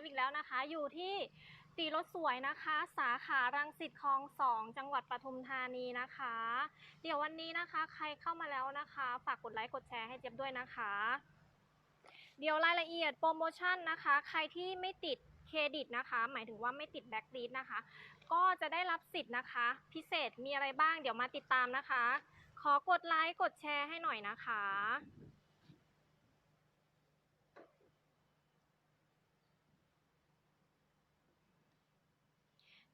ยบอีกแล้วนะคะ อยู่ที่ตีรถสวยนะคะ สาขารังสิตคลองสองจังหวัดปทุมธานีนะคะ เดี๋ยววันนี้นะคะ ใครเข้ามาแล้วนะคะ ฝากกดไลค์กดแชร์ให้เจี๊ยบด้วยนะคะ เดี๋ยวรายละเอียดโปรโมชั่นนะคะ ใครที่ไม่ติดเครดิตนะคะ หมายถึงว่าไม่ติดแบ็กลีดนะคะ ก็จะได้รับสิทธิ์นะคะ พิเศษมีอะไรบ้าง เดี๋ยวมาติดตามนะคะ ขอกดไลค์กดแชร์ให้หน่อยนะคะ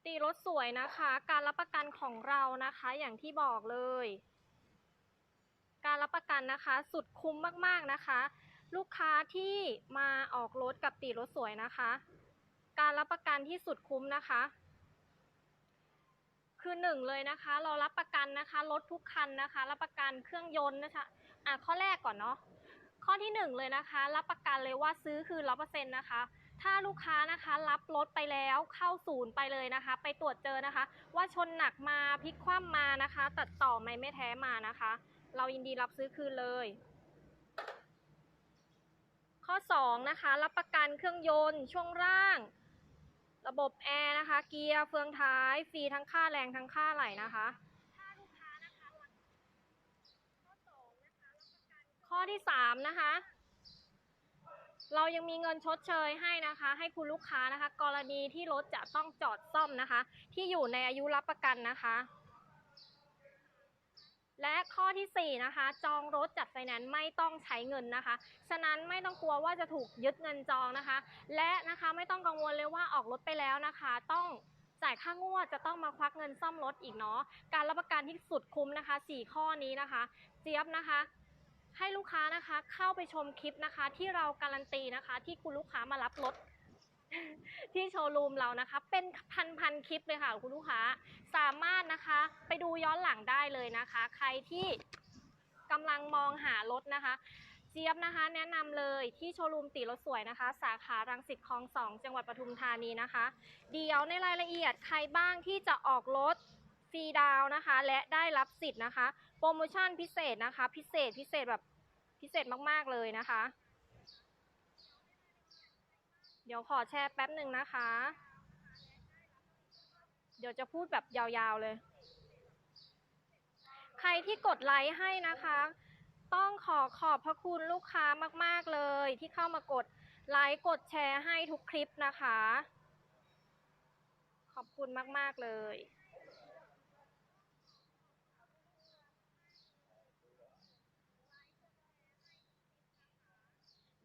ตีรถสวยนะคะ การรับประกันของเรานะคะอย่างที่บอกเลย การรับประกันนะคะ สุดคุ้มมากๆนะคะ ลูกค้าที่มาออกรถกับตีรถสวยนะคะ การรับประกันที่สุดคุ้มนะคะ คือหนึ่งเลยนะคะ เรารับประกันนะคะรถทุกคันนะคะ รับประกันเครื่องยนต์นะคะอะข้อแรกก่อนเนาะข้อที่หนึ่งเลยนะคะ รับประกันเลยว่าซื้อคือร้อเปอร์เซ็นต์นะคะ ถ้าลูกค้านะคะรับรถไปแล้วเข้าศูนย์ไปเลยนะคะ ไปตรวจเจอนะคะ ว่าชนหนักมาพลิกคว่ำมานะคะ ตัดต่อไม่ไม่แท้มานะคะ เรายินดีรับซื้อคืนเลย ข้อ 2 นะคะ รับประกันเครื่องยนต์ ช่วงล่าง ระบบแอร์นะคะ เกียร์เฟืองท้ายฟรีทั้งค่าแรงทั้งค่าไหลนะคะข้อที่ 3 นะคะ เรายังมีเงินชดเชยให้นะคะ ให้คุณลูกค้านะคะ กรณีที่รถจะต้องจอดซ่อมนะคะ ที่อยู่ในอายุรับประกันนะคะ และข้อทีสี่ 4 นะคะ จองรถจัดไฟแนนซ์ไม่ต้องใช้เงินนะคะ ฉะนั้นไม่ต้องกลัวว่าจะถูกยึดเงินจองนะคะ และนะคะไม่ต้องกังวลเลยว่าออกรถไปแล้วนะคะ ต้องจ่ายค่างวดจะต้องมาควักเงินซ่อมรถอีกเนาะ การรับประกันที่สุดคุ้มนะคะ 4 ข้อนี้นะคะ เจี๊ยบนะคะ ให้ลูกค้านะคะเข้าไปชมคลิปนะคะ ที่เราการันตีนะคะ ที่คุณลูกค้ามารับรถที่โชว์รูมเรานะคะ เป็นพันพันๆคลิปเลยค่ะ คุณลูกค้าสามารถนะคะ ไปดูย้อนหลังได้เลยนะคะ ใครที่กำลังมองหารถนะคะ เจี๊ยบนะคะ แนะนำเลยที่โชว์รูมตีรถสวยนะคะ สาขารังสิตคลองสองจังหวัดปทุมธานีนะคะ เดี๋ยวในรายละเอียดใครบ้างที่จะออกรถฟรีดาวน์นะคะ และได้รับสิทธิ์นะคะ โปรโมชั่นพิเศษนะคะ พิเศษพิเศษแบบพิเศษมากๆเลยนะคะ เดี๋ยวขอแชร์แป๊บหนึ่งนะคะ เดี๋ยวจะพูดแบบยาวๆเลย ใครที่กดไลค์ให้นะคะ ต้องขอขอบพระคุณลูกค้ามากๆเลย ที่เข้ามากดไลค์กดแชร์ให้ทุกคลิปนะคะ ขอบคุณมากๆเลย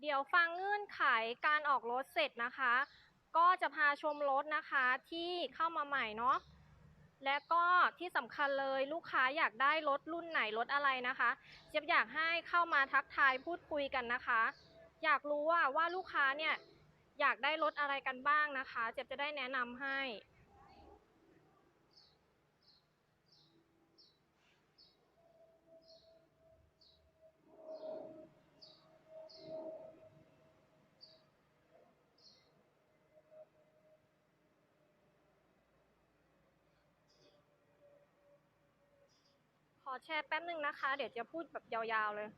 เดี๋ยวฟังเงื่อนไขการออกรถเสร็จนะคะ ก็จะพาชมรถนะคะที่เข้ามาใหม่เนาะและก็ที่สำคัญเลยลูกค้าอยากได้รถรุ่นไหนรถอะไรนะคะเจี๊ยบอยากให้เข้ามาทักทายพูดคุยกันนะคะ อยากรู้ว่าว่าลูกค้าเนี่ยอยากได้รถอะไรกันบ้างนะคะ เจี๊ยบจะได้แนะนำให้ อแชร์แป๊บหนึ่งนะคะ เดี๋ยวจะพูดแบบยาวๆเลย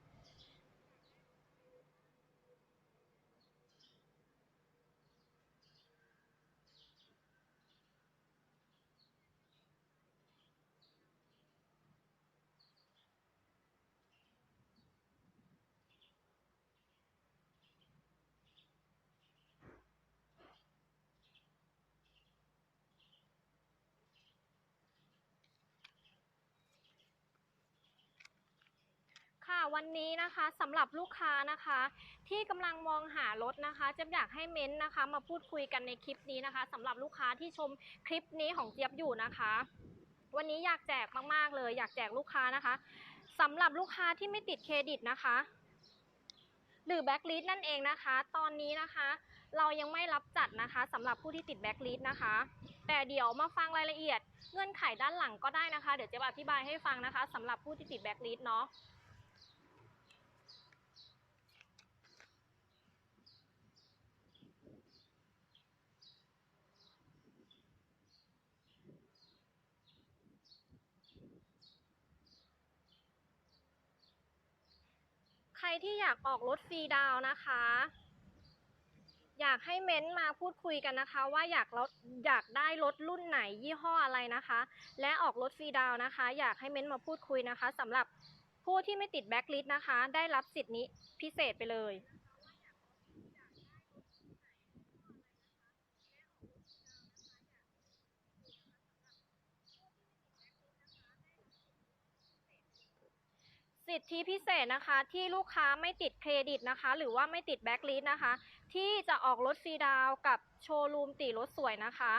วันนี้นะคะสำหรับลูกค้านะคะ ที่กำลังมองหารถนะคะเจี๊ยบอยากให้เม้นต์นะคะ มาพูดคุยกันในคลิปนี้นะคะสำหรับลูกค้าที่ชมคลิปนี้ของเจี๊ยบอยู่นะคะ วันนี้อยากแจกมากๆเลย อยากแจกลูกค้านะคะสำหรับลูกค้าที่ไม่ติดเครดิตนะคะ หรือแบ็กลิสนั่นเองนะคะ ตอนนี้นะคะ เรายังไม่รับจัดนะคะสำหรับผู้ที่ติดแบ็กลิสนะคะ แต่เดี๋ยวมาฟังรายละเอียดเงื่อนไขด้านหลังก็ได้นะคะ เดี๋ยวเจะอธิบายให้ฟังนะคะสำหรับผู้ที่ติดแบ็กลิสเนาะ ที่อยากออกรถฟรีดาวนะคะ อยากให้เม้นต์มาพูดคุยกันนะคะ ว่าอยากรถอยากได้รถรุ่นไหนยี่ห้ออะไรนะคะ และออกรถฟรีดาวนะคะ อยากให้เม้นต์มาพูดคุยนะคะสำหรับผู้ที่ไม่ติดแบ็คลิสต์นะคะ ได้รับสิทธินี้พิเศษไปเลย สิทธิพิเศษนะคะ ที่ลูกค้าไม่ติดเครดิตนะคะ หรือว่าไม่ติดแบ็คลิสนะคะ ที่จะออกรถฟรีดาวกับโชว์รูมตีรถสวยนะคะ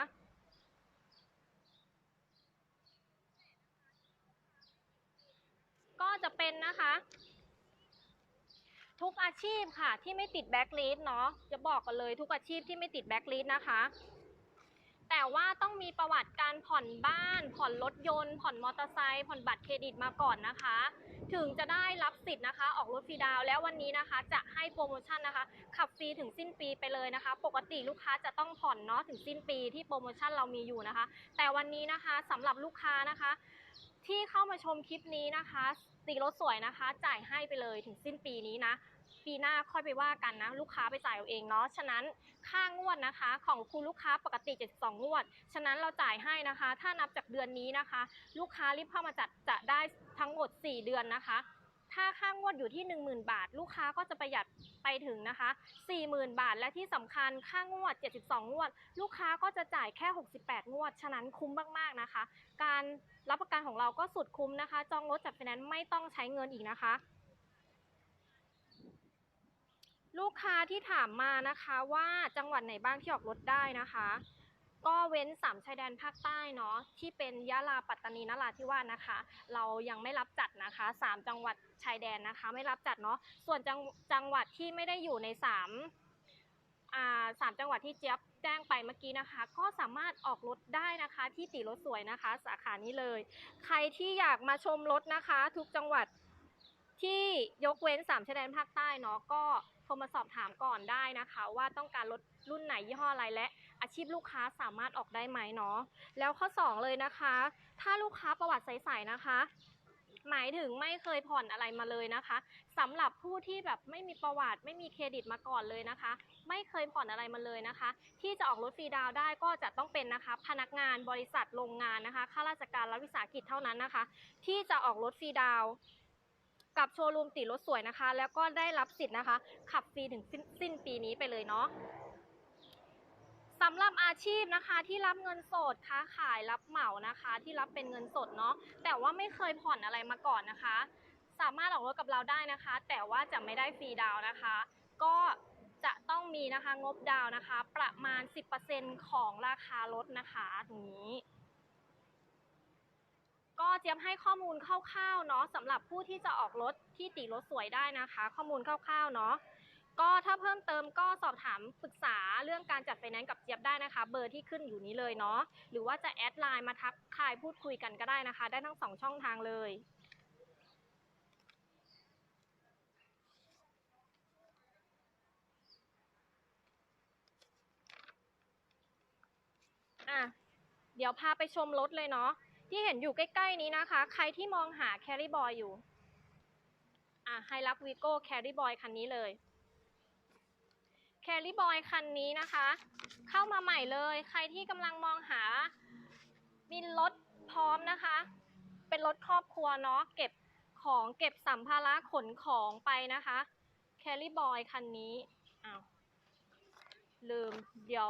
ก็จะเป็นนะคะ ทุกอาชีพค่ะที่ไม่ติดแบ็คลิสเนาะจะบอกกันเลยทุกอาชีพที่ไม่ติดแบ็คลิสนะคะ แต่ว่าต้องมีประวัติการผ่อนบ้าน ผ่อนรถยนต์ ผ่อนมอเตอร์ไซค์ ผ่อนบัตรเครดิตมาก่อนนะคะ ถึงจะได้รับสิทธิ์นะคะ ออกรถฟรีดาวแล้ววันนี้นะคะ จะให้โปรโมชั่นนะคะ ขับฟรีถึงสิ้นปีไปเลยนะคะ ปกติลูกค้าจะต้องผ่อนเนาะถึงสิ้นปีที่โปรโมชั่นเรามีอยู่นะคะ แต่วันนี้นะคะสำหรับลูกค้านะคะ ที่เข้ามาชมคลิปนี้นะคะ ตีรถสวยนะคะ จ่ายให้ไปเลยถึงสิ้นปีนี้นะ ปีหน้าค่อยไปว่ากันนะ ลูกค้าไปจ่ายเอาเองเนาะฉะนั้นค่างวดนะคะ ของคุณลูกค้าปกติ 72 งวด ฉะนั้นเราจ่ายให้นะคะ ถ้านับจากเดือนนี้นะคะ ลูกค้ารีบเข้ามาจัดจะได้ทั้งหมด 4 เดือนนะคะถ้าค่างวดอยู่ที่ 10,000 บาท ลูกค้าก็จะประหยัดไปถึงนะคะ 40,000 บาท และที่สำคัญค่างวด 72 งวด ลูกค้าก็จะจ่ายแค่ 68 งวด ฉะนั้นคุ้มมาก ๆ นะคะ การรับประกันของเราก็สุดคุ้มนะคะ จองรถจัดไฟแนนซ์ไม่ต้องใช้เงินอีกนะคะ ลูกค้าที่ถามมานะคะว่าจังหวัดไหนบ้างที่ออกรถได้นะคะ ก็เว้นสามชายแดนภาคใต้เนาะที่เป็นยะลาปัตตานีนราธิวาสนะคะ เรายังไม่รับจัดนะคะสามจังหวัดชายแดนนะคะ ไม่รับจัดเนาะส่วนจังจังหวัดที่ไม่ได้อยู่ในสามสามจังหวัดที่เจี๊ยบแจ้งไปเมื่อกี้นะคะ ก็สามารถออกรถได้นะคะที่ตีรถสวยนะคะ สาขานี้เลย ใครที่อยากมาชมรถนะคะ ทุกจังหวัดที่ยกเว้นสามชายแดนภาคใต้เนาะก็ โทรมาสอบถามก่อนได้นะคะ ว่าต้องการรถรุ่นไหนยี่ห้ออะไรและอาชีพลูกค้าสามารถออกได้ไหมเนาะแล้วข้อ 2 เลยนะคะ ถ้าลูกค้าประวัติใสๆนะคะ หมายถึงไม่เคยผ่อนอะไรมาเลยนะคะสำหรับผู้ที่แบบไม่มีประวัติไม่มีเครดิตมาก่อนเลยนะคะ ไม่เคยผ่อนอะไรมาเลยนะคะ ที่จะออกรถฟรีดาวได้ก็จะต้องเป็นนะคะ พนักงานบริษัทโรงงานนะคะข้าราชการรัฐวิสาหกิจเท่านั้นนะคะ ที่จะออกรถฟรีดาว กับโชว์รูมติดรถสวยนะคะ แล้วก็ได้รับสิทธิ์นะคะ ขับฟรีถึงสิ้นสิ้นปีนี้ไปเลยเนาะสำหรับอาชีพนะคะที่รับเงินสดค้าขายรับเหมานะคะ ที่รับเป็นเงินสดเนาะแต่ว่าไม่เคยผ่อนอะไรมาก่อนนะคะ สามารถออกรถกับเราได้นะคะ แต่ว่าจะไม่ได้ฟรีดาวนะคะ ก็จะต้องมีนะคะงบดาวน์นะคะ ประมาณ 10%ของราคารถนะคะตรงนี้ ก็เจี๊ยบให้ข้อมูลคร่าวๆเนาะสำหรับผู้ที่จะออกรถที่ตีรถสวยได้นะคะ ข้อมูลคร่าวๆเนาะก็ถ้าเพิ่มเติมก็สอบถามปรึกษาเรื่องการจัดไฟแนนซ์กับเจี๊ยบได้นะคะ เบอร์ที่ขึ้นอยู่นี้เลยเนาะหรือว่าจะแอดไลน์มาทักทายพูดคุยกันก็ได้นะคะ ได้ทั้งสองช่องทางเลยอะเดี๋ยวพาไปชมรถเลยเนาะ ที่เห็นอยู่ใกล้ ๆ นี้นะคะ ใครที่มองหาแคริบอยอยู่อะไฮรักวีโก้แคริบอยคันนี้เลยแครี่บอยคันนี้นะคะ เข้ามาใหม่เลย ใครที่กำลังมองหา มีรถพร้อมนะคะ เป็นรถครอบครัวเนาะเก็บของเก็บสัมภาระขนของไปนะคะแครี่บอยคันนี้อ้าวลืมเดี๋ยว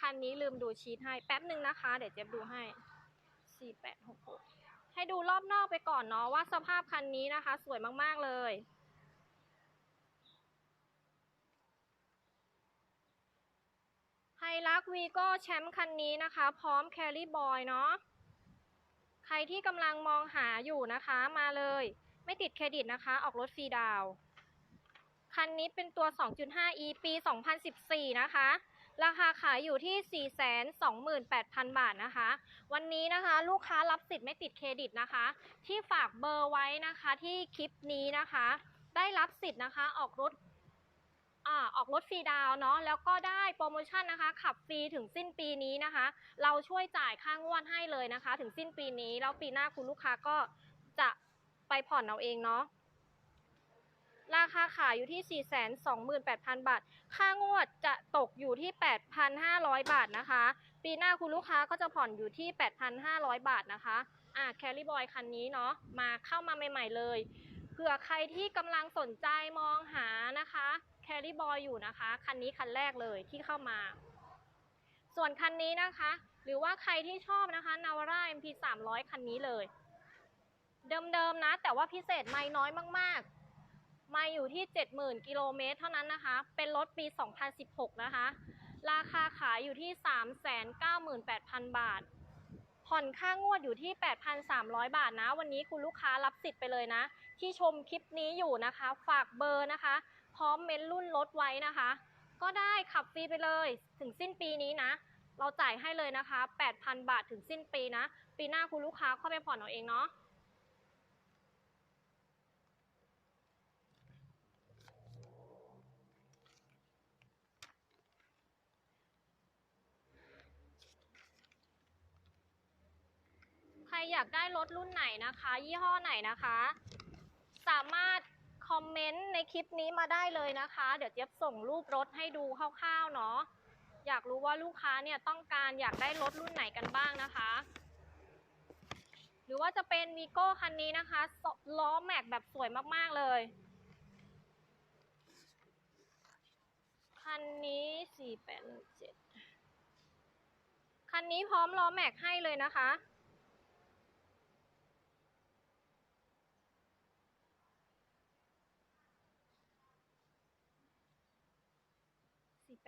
คันนี้ลืมดูชีทให้แป๊บหนึ่งนะคะ เดี๋ยวเจ๊บดูให้ สี่แปดหกหกให้ดูรอบนอกไปก่อนเนาะว่าสภาพคันนี้นะคะ สวยมาก ๆ เลย ไฮรักวีโก้แชมป์คันนี้นะคะ พร้อมแครี่บอยเนาะ ใครที่กำลังมองหาอยู่นะคะมาเลย ไม่ติดเครดิตนะคะ ออกรถฟรีดาว คันนี้เป็นตัว 2.5e ปี 2014 นะคะ ราคาขายอยู่ที่ 428,000 บาทนะคะ วันนี้นะคะลูกค้ารับสิทธิ์ไม่ติดเครดิตนะคะ ที่ฝากเบอร์ไว้นะคะที่คลิปนี้นะคะ ได้รับสิทธิ์นะคะออกรถอ่าออกรถฟรีดาวเนาะแล้วก็ได้โปรโมชั่นนะคะ ขับฟรีถึงสิ้นปีนี้นะคะ เราช่วยจ่ายค่างวดให้เลยนะคะ ถึงสิ้นปีนี้ แล้วปีหน้าคุณลูกค้าก็จะไปผ่อนเอาเองเนาะราคาขายอยู่ที่ 428,000 บาท ค่างวดจะ ตกอยู่ที่ 8,500 บาทนะคะ ปีหน้าคุณลูกค้าก็จะผ่อนอยู่ที่ 8,500 บาทนะคะ อะแคลรี่บอยคันนี้เนาะมาเข้ามาใหม่ ๆ เลยเผื่อใครที่กำลังสนใจมองหานะคะแคลรี่บอยอยู่นะคะ คันนี้คันแรกเลยที่เข้ามา ส่วนคันนี้นะคะ หรือว่าใครที่ชอบนะคะ Navara MP 300 คันนี้เลย เดิมๆนะ แต่ว่าพิเศษไม่น้อยมากๆ มาอยู่ที่ 70,000 กิโลเมตรเท่านั้นนะคะ เป็นรถปี 2016 นะคะ ราคาขายอยู่ที่ 398,000 บาท ผ่อนค่างวดอยู่ที่ 8,300 บาทนะ วันนี้คุณลูกค้ารับสิทธิ์ไปเลยนะ ที่ชมคลิปนี้อยู่นะคะ ฝากเบอร์นะคะ พร้อมเม้นรุ่นรถไว้นะคะ ก็ได้ขับฟรีไปเลย ถึงสิ้นปีนี้นะ เราจ่ายให้เลยนะคะ 8,000 บาทถึงสิ้นปีนะ ปีหน้าคุณลูกค้าเข้าไปผ่อนเอาเองเนาะ รอยากได้รถรุ่นไหนนะคะ ยี่ห้อไหนนะคะ สามารถคอมเมนต์ในคลิปนี้มาได้เลยนะคะ เดี๋ยวเจี๊ยบส่งรูปรถให้ดูคร่าวๆเนาะอยากรู้ว่าลูกค้าเนี่ยต้องการอยากได้รถรุ่นไหนกันบ้างนะคะ หรือว่าจะเป็นวีโก้คันนี้นะคะสล้อแม็กแบบสวยมากๆเลย คันนี้สี่แปดเจ็ดคันนี้พร้อมล้อแม็กให้เลยนะคะ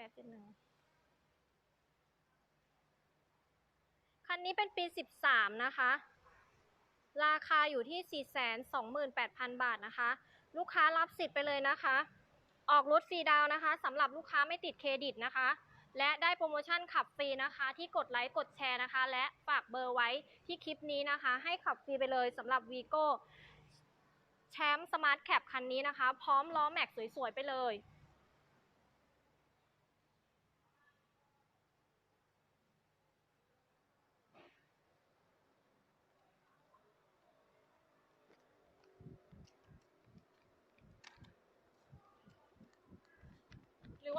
ปดเจ็ดหนึ่งคันนี้เป็นปีสิบสามนะคะ ราคาอยู่ที่สี่แสนสองหมื่นแปดพันบาทนะคะ ลูกค้ารับสิทธิ์ไปเลยนะคะ ออกรถฟรีดาวน์นะคะสำหรับลูกค้าไม่ติดเครดิตนะคะ และได้โปรโมชั่นขับฟรีนะคะ ที่กดไลค์กดแชร์นะคะ และฝากเบอร์ไว้ที่คลิปนี้นะคะ ให้ขับฟรีไปเลยสำหรับวีโก้แชมป์สมาร์ทแคปคันนี้นะคะ พร้อมล้อแม็กสวยๆไปเลย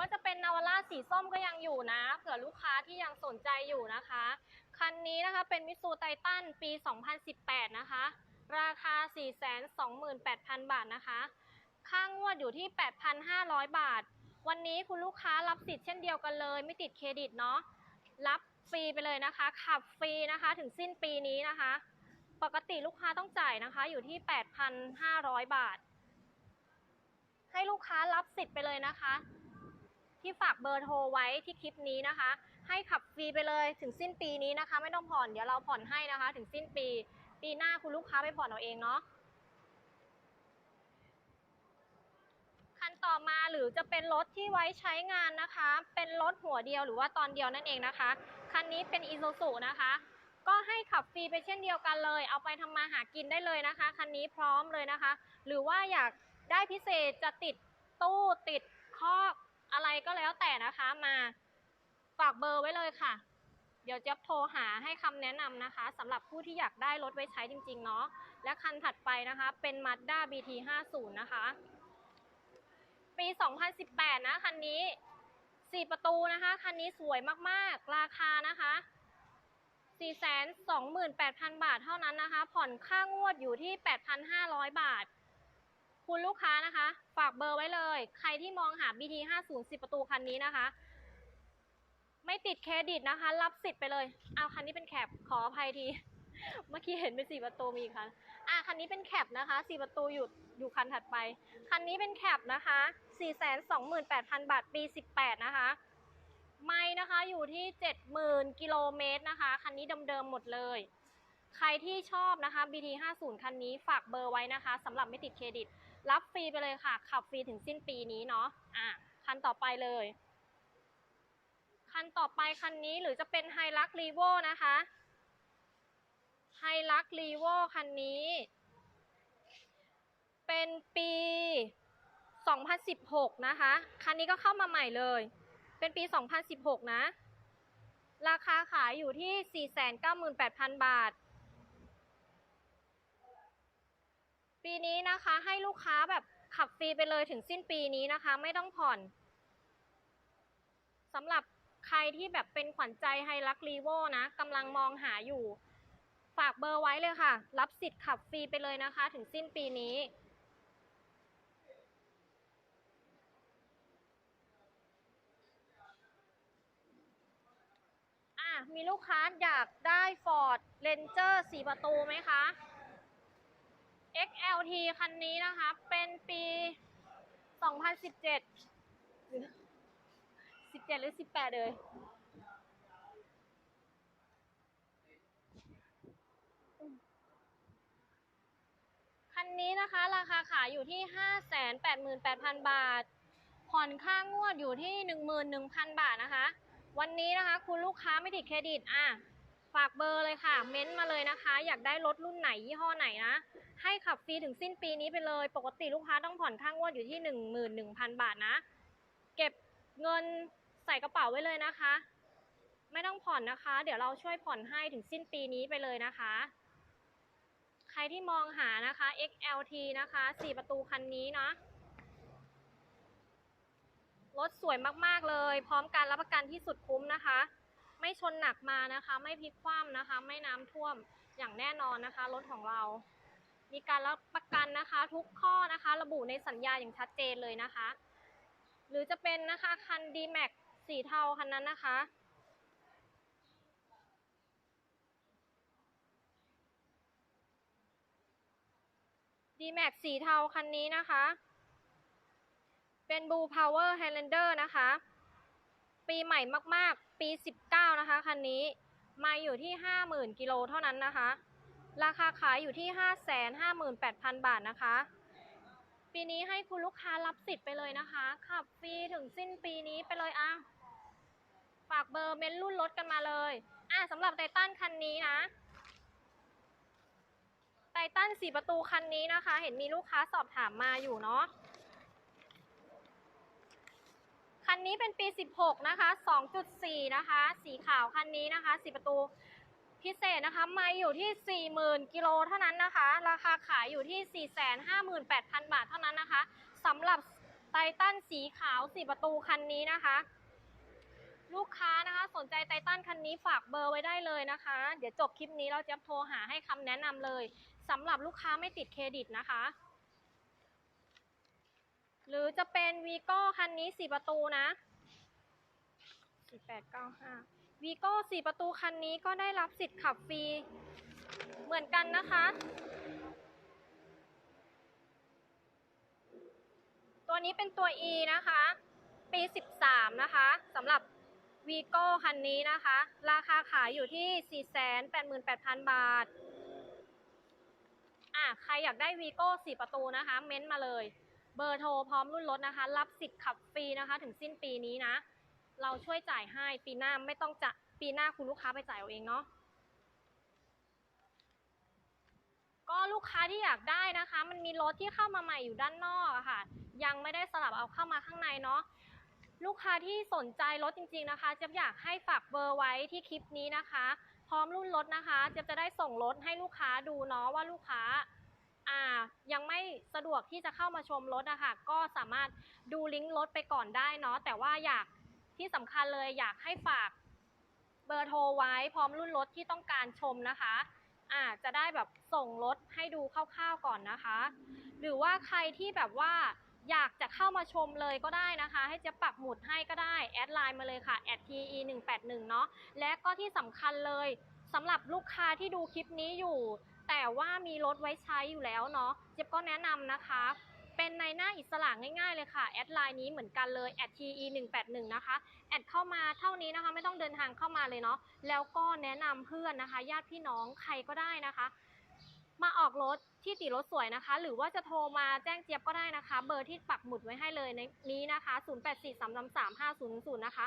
ว่าจะเป็นนาวาร่าสีส้มก็ยังอยู่นะ เผื่อลูกค้าที่ยังสนใจอยู่นะคะ คันนี้นะคะเป็นมิสูไททันปี 2018 นะคะ ราคา 428,000 บาทนะคะ ค่างวดอยู่ที่ 8,500 บาท วันนี้คุณลูกค้ารับสิทธิ์เช่นเดียวกันเลย ไม่ติดเครดิตเนาะ รับฟรีไปเลยนะคะ ขับฟรีนะคะถึงสิ้นปีนี้นะคะ ปกติลูกค้าต้องจ่ายนะคะ อยู่ที่ 8,500 บาทให้ลูกค้ารับสิทธิ์ไปเลยนะคะ ที่ฝากเบอร์โทรไว้ที่คลิปนี้นะคะ ให้ขับฟรีไปเลยถึงสิ้นปีนี้นะคะ ไม่ต้องผ่อนเดี๋ยวเราผ่อนให้นะคะ ถึงสิ้นปี ปีหน้าคุณลูกค้าไปผ่อนเอาเองเนาะคันต่อมาหรือจะเป็นรถที่ไว้ใช้งานนะคะ เป็นรถหัวเดียวหรือว่าตอนเดียวนั่นเองนะคะคันนี้เป็นอีซูซุนะคะก็ให้ขับฟรีไปเช่นเดียวกันเลย เอาไปทำมาหากินได้เลยนะคะ คันนี้พร้อมเลยนะคะ หรือว่าอยากได้พิเศษจะติดตู้ติดคอก อะไรก็แล้วแต่นะคะมาฝากเบอร์ไว้เลยค่ะ เดี๋ยวจะโทรหาให้คำแนะนำนะคะ สำหรับผู้ที่อยากได้รถไว้ใช้จริงๆเนาะ และคันถัดไปนะคะ เป็น Mazda BT 50 นะคะ ปี 2018 นะคันนี้ 4 ประตูนะคะ คันนี้สวยมากๆ ราคานะคะ428,000 บาทเท่านั้นนะคะ ผ่อนค่างวดอยู่ที่ 8,500 บาท คุณลูกค้านะคะ ฝากเบอร์ไว้เลย ใครที่มองหา BT 50 10 ประตูคันนี้นะคะ ไม่ติดเครดิตนะคะ รับสิทธิ์ไปเลย เอาคันนี้เป็นแคปขออภัยที เมื่อกี้เห็นเป็น4ประตูมีคันอะคันนี้เป็นแคปนะคะ4ประตูอยู่อยู่คันถัดไป คันนี้เป็นแคปนะคะ428,000บาทปี18นะคะไม่นะคะอยู่ที่ 70,000กิโลเมตรนะคะ คันนี้เดิมๆหมดเลย ใครที่ชอบนะคะ BT 50 คันนี้ฝากเบอร์ไว้นะคะสำหรับไม่ติดเครดิต รับฟรีไปเลยค่ะ ขับฟรีถึงสิ้นปีนี้เนาะอะคันต่อไปเลย คันต่อไปคันนี้หรือจะเป็นไฮลักรีโวนะคะไฮลักรีโวคันนี้ เป็นปี 2016 นะคะ คันนี้ก็เข้ามาใหม่เลย เป็นปี 2016 นะ ราคาขายอยู่ที่ 498,000 บาท ปีนี้นะคะให้ลูกค้าแบบขับฟรีไปเลยถึงสิ้นปีนี้นะคะ ไม่ต้องผ่อนสำหรับใครที่แบบเป็นขวัญใจไฮรักรีโวนะกำลังมองหาอยู่ ฝากเบอร์ไว้เลยค่ะ รับสิทธิ์ขับฟรีไปเลยนะคะ ถึงสิ้นปีนี้มีลูกค้าอยากได้ Ford Ranger 4 ประตูไหมคะ XLT คันนี้นะคะ เป็นปี 2017 17 หรือ 18 เลย คันนี้นะคะ ราคาขายอยู่ที่ 588,000 บาท ผ่อนค่างวดอยู่ที่ 11,000 บาทนะคะ วันนี้นะคะ คุณลูกค้าไม่ติดเครดิต อะ ฝากเบอร์เลยค่ะ เม้นมาเลยนะคะ อยากได้รถรุ่นไหนยี่ห้อไหนนะ ให้ขับฟรีถึงสิ้นปีนี้ไปเลย ปกติลูกค้าต้องผ่อนค่างวดอยู่ที่ 11,000 บาทนะ เก็บเงินใส่กระเป๋าไว้เลยนะคะ ไม่ต้องผ่อนนะคะ เดี๋ยวเราช่วยผ่อนให้ถึงสิ้นปีนี้ไปเลยนะคะ ใครที่มองหานะคะ XLT นะคะ 4 ประตูคันนี้นะรถสวยมากๆเลย พร้อมการรับประกันที่สุดคุ้มนะคะ ไม่ชนหนักมานะคะ ไม่พลิกคว่ำนะคะ ไม่น้ำท่วมอย่างแน่นอนนะคะ รถของเรา มีการรับประกันนะคะ ทุกข้อนะคะ ระบุในสัญญาอย่างชัดเจนเลยนะคะ หรือจะเป็นนะคะคัน D-Max สีเทาคันนั้นนะคะ D-Max สีเทาคันนี้นะคะ เป็น Blue Power Highlander นะคะ ปีใหม่มากๆ ปี 19 นะคะคันนี้มาอยู่ที่ 50,000 กิโลเท่านั้นนะคะ ราคาขายอยู่ที่ 558,000 บาทนะคะ ปีนี้ให้คุณลูกค้ารับสิทธิ์ไปเลยนะคะ ขับฟรีถึงสิ้นปีนี้ไปเลยอะ ฝากเบอร์เมนรุ่นรถกันมาเลย อะสำหรับไททันคันนี้นะ ไททัน4ประตูคันนี้นะคะ เห็นมีลูกค้าสอบถามมาอยู่เนาะ คันนี้เป็นปี 16 นะคะ 2.4 นะคะ สีขาวคันนี้นะคะ4ประตู พิเศษนะคะมาอยู่ที่ 40,000กิโลเท่านั้นนะคะ ราคาขายอยู่ที่ 458,000 บาทเท่านั้นนะคะสำหรับไททันสีขาว4ประตูคันนี้นะคะ ลูกค้านะคะสนใจไททันคันนี้ฝากเบอร์ไว้ได้เลยนะคะ เดี๋ยวจบคลิปนี้เราจะโทรหาให้คำแนะนำเลยสำหรับลูกค้าไม่ติดเครดิตนะคะ หรือจะเป็นวีโก้คันนี้4ประตูนะ 4895 วีโก้4ประตูคันนี้ก็ได้รับสิทธิ์ขับฟรี เหมือนกันนะคะ ตัวนี้เป็นตัว E นะคะ ปี 13 นะคะสำหรับวีโก้คันนี้นะคะ ราคาขายอยู่ที่ 488,000 บาท อะ ใครอยากได้วีโก้4ประตูนะคะ เม้นต์มาเลย เบอร์โทรพร้อมรุ่นรถนะคะ รับสิทธิ์ขับฟรีนะคะ ถึงสิ้นปีนี้นะ เราช่วยจ่ายให้ปีหน้าไม่ต้องจะปีหน้าคุณลูกค้าไปจ่ายเอาเองเนาะก็ลูกค้าที่อยากได้นะคะ มันมีรถที่เข้ามาใหม่อยู่ด้านนอกอะค่ะ ยังไม่ได้สลับเอาเข้ามาข้างในเนาะลูกค้าที่สนใจรถจริง ๆนะคะเจ๊อยากให้ฝากเบอร์ไว้ที่คลิปนี้นะคะ พร้อมรุ่นรถนะคะเจ๊จะได้ส่งรถให้ลูกค้าดูเนาะว่าลูกค้าอ่ายังไม่สะดวกที่จะเข้ามาชมรถอะคะก็สามารถดูลิงก์รถไปก่อนได้เนาะแต่ว่าอยาก ที่สำคัญเลยอยากให้ฝากเบอร์โทรไว้พร้อมรุ่นรถที่ต้องการชมนะคะอาจะได้แบบส่งรถให้ดูคร่าวๆก่อนนะคะ หรือว่าใครที่แบบว่าอยากจะเข้ามาชมเลยก็ได้นะคะ ให้เจะปักหมุดให้ก็ได้ แอดไลน์มาเลยค่ะ te 1 8 1เนาะและก็ที่สำคัญเลยสำหรับลูกค้าที่ดูคลิปนี้อยู่ แต่ว่ามีรถไว้ใช้อยู่แล้วเนาะเจ๊บก็แนะนำนะคะ เป็นในหน้าอิสระง่ายๆเลยค่ะ แอดไลน์นี้เหมือนกันเลย te 1 8 1นะคะ แอดเข้ามาเท่านี้นะคะ ไม่ต้องเดินทางเข้ามาเลยเนาะ แล้วก็แนะนำเพื่อนนะคะ ญาติพี่น้องใครก็ได้นะคะ มาออกรถที่ติรถสวยนะคะ หรือว่าจะโทรมาแจ้งเจี๊ยบก็ได้นะคะ เบอร์ที่ปักหมุดไว้ให้เลยในนี้นะคะ 0843333500นะคะ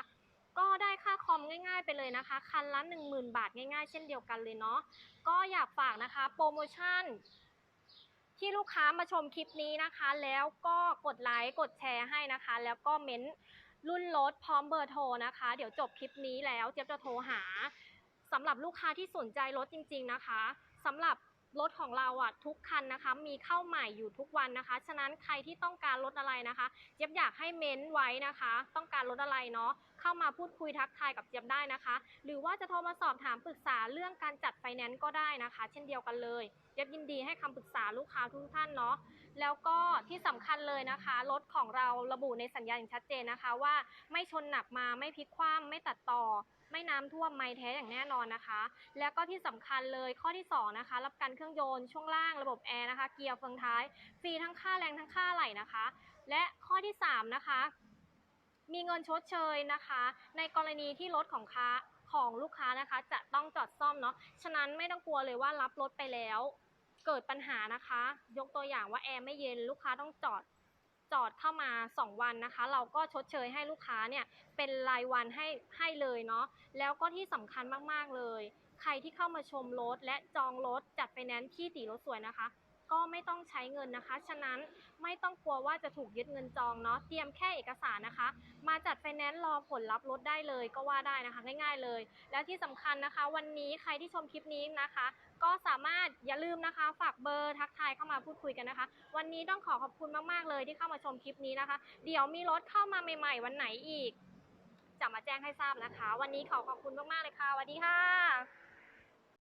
ก็ได้ค่าคอมง่ายๆไปเลยนะคะ คันละ 10,000 บาทง่ายๆ เช่นเดียวกันเลยเนาะก็อยากฝากนะคะ โปรโมชั่น ที่ลูกค้ามาชมคลิปนี้นะคะ แล้วก็กดไลค์กดแชร์ให้นะคะ แล้วก็เม้นรุ่นรถพร้อมเบอร์โทรนะคะ เดี๋ยวจบคลิปนี้แล้วเจี๊ยบจะโทรหาสำหรับลูกค้าที่สนใจรถจริง ๆนะคะสำหรับรถของเราอะทุกคันนะคะ มีเข้าใหม่อยู่ทุกวันนะคะ ฉะนั้นใครที่ต้องการรถอะไรนะคะ เจี๊ยบอยากให้เม้นไว้นะคะ ต้องการรถอะไรเนาะ เข้ามาพูดคุยทักทายกับเจี๊ยบได้นะคะ หรือว่าจะโทรมาสอบถามปรึกษาเรื่องการจัดไฟแนนซ์ก็ได้นะคะ เช่นเดียวกันเลยเจี๊ยบยินดีให้คำปรึกษาลูกค้าทุกท่านเนาะแล้วก็ที่สำคัญเลยนะคะรถของเราระบุในสัญญาอย่างชัดเจนนะคะว่า ไม่ชนหนักมาไม่พลิกคว่ำไม่ตัดต่อไม่น้ำท่วมไม่แท้อย่างแน่นอนนะคะ แล้วก็ที่สำคัญเลยข้อที่สองนะคะ รับกันเครื่องยนต์ช่วงล่างระบบแอร์นะคะ เกียร์เฟืองท้าย ฟรีทั้งค่าแรงทั้งค่าไหลนะคะ และข้อที่สามนะคะ มีเงินชดเชยนะคะ ในกรณีที่รถของค้าของลูกค้านะคะ จะต้องจอดซ่อมเนาะฉะนั้นไม่ต้องกลัวเลยว่ารับรถไปแล้ว เกิดปัญหานะคะ ยกตัวอย่างว่าแอร์ไม่เย็นลูกค้าต้องจอดจอดเข้ามา 2 วันนะคะ เราก็ชดเชยให้ลูกค้าเนี่ยเป็นรายวันให้ให้เลยเนาะแล้วก็ที่สำคัญมากๆเลย ใครที่เข้ามาชมรถและจองรถจัดไฟแนนซ์ที่ตีรถสวยนะคะ ก็ไม่ต้องใช้เงินนะคะ ฉะนั้นไม่ต้องกลัวว่าจะถูกยึดเงินจองเนาะ เตรียมแค่เอกสารนะคะ มาจัดไฟแนนซ์รอผลรับรถได้เลยก็ว่าได้นะคะ ง่ายๆเลย และที่สำคัญนะคะ วันนี้ใครที่ชมคลิปนี้นะคะ ก็สามารถอย่าลืมนะคะ ฝากเบอร์ทักทายเข้ามาพูดคุยกันนะคะ วันนี้ต้องขอขอบคุณมากๆเลยที่เข้ามาชมคลิปนี้นะคะ เดี๋ยวมีรถเข้ามาใหม่ ๆ วันไหนอีกจะมาแจ้งให้ทราบนะคะ วันนี้ขอขอบคุณมากๆเลยค่ะสวัสดีค่ะ